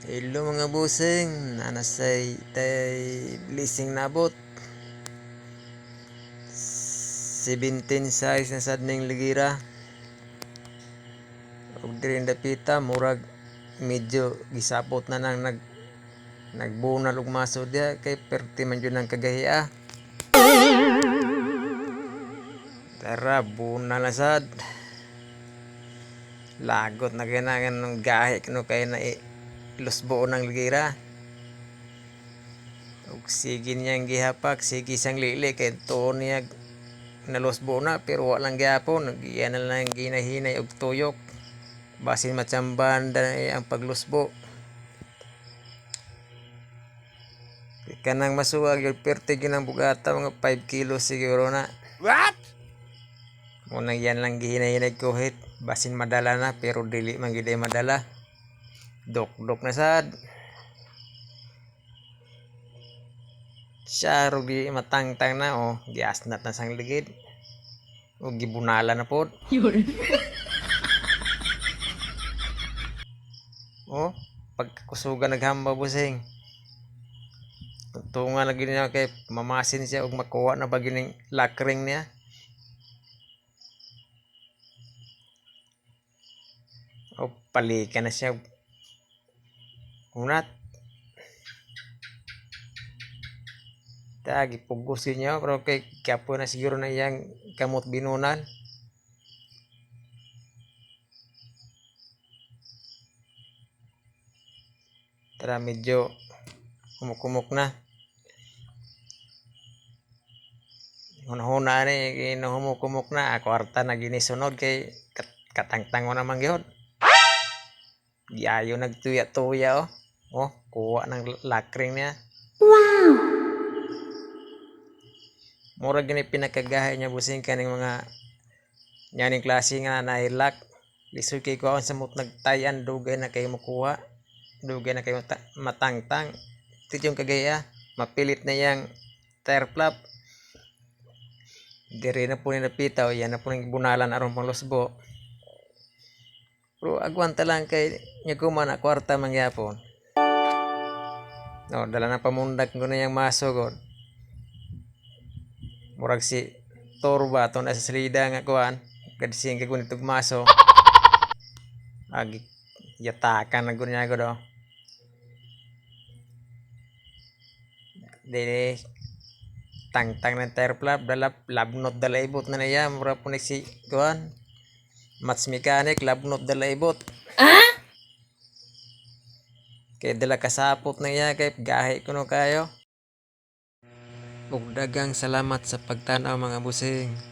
Hello mga busing, nanasay tay blessing nabot. 17 size na sad ning ligira. Ug diri dapita murag medyo gisapot na nang nag nagbunal og maso dia kay perti man jud ang kagahiya. Tara, bunal na sad. Lagot na kailangan ng gahi kano kay na i- lusbo ng ligira. Ug sige niyang gihapak, sige sang lili kay tuon niya nalusbo na pero walang gyapon. Iyan na lang ginahinay og tuyok. Basin matsamban na ang paglusbo. Kanang masuwag yung perte yun ang bugata mga 5 kilos siguro na. What? Unang yan lang gihinay-hinay kuhit. Basin madala na pero dili man gid ay madala. Dok-dok na sad. Siya ro di matangtang na oh, giasnat na sang ligid. O gibunala na pod. oh, pagkakusugan naghamba busing. Tunga lagi niya kay mamasin siya ug makuha na ba gining lakring niya. O palikan na siya. Unat. Tagi pugusin niya pero kay kapo na siguro na iyang kamot binunal. Tara medyo kumukumok na. Hunahuna ni ginuhumukumok na kwarta na ginisunod kay kat- katangtang mo naman gyud. Giayo nagtuya-tuya oh. Oh, kuha ng lakring niya. Wow! Mura gini pinakagahay niya busing kaning mga nyaning klase nga nailak. Lisoy kay kuha sa mut nagtayan dugay na kayo makuha. Dugay na kayo mata- matangtang. Ito yung kagaya. Mapilit na yang tire flap. Diri na po ni napitaw. Yan na po ng bunalan aron pang lusbo. Pero agwanta lang kay niya kumana kwarta mangyapon. No, dala na pamundak ko na yung maso ko. Murag si Torba to na sa salida nga kuan. Kadising ka kunitog maso. Agi yatakan na gunya ko do. Dili tangtang ng tire flap dala labnot dala ibot na niya mura po ni si kuan. Mats mechanic labnot dala ibot. Kay dala kasapot na iya kay gahi kuno kayo. Ug dagang salamat sa pagtanaw mga busing.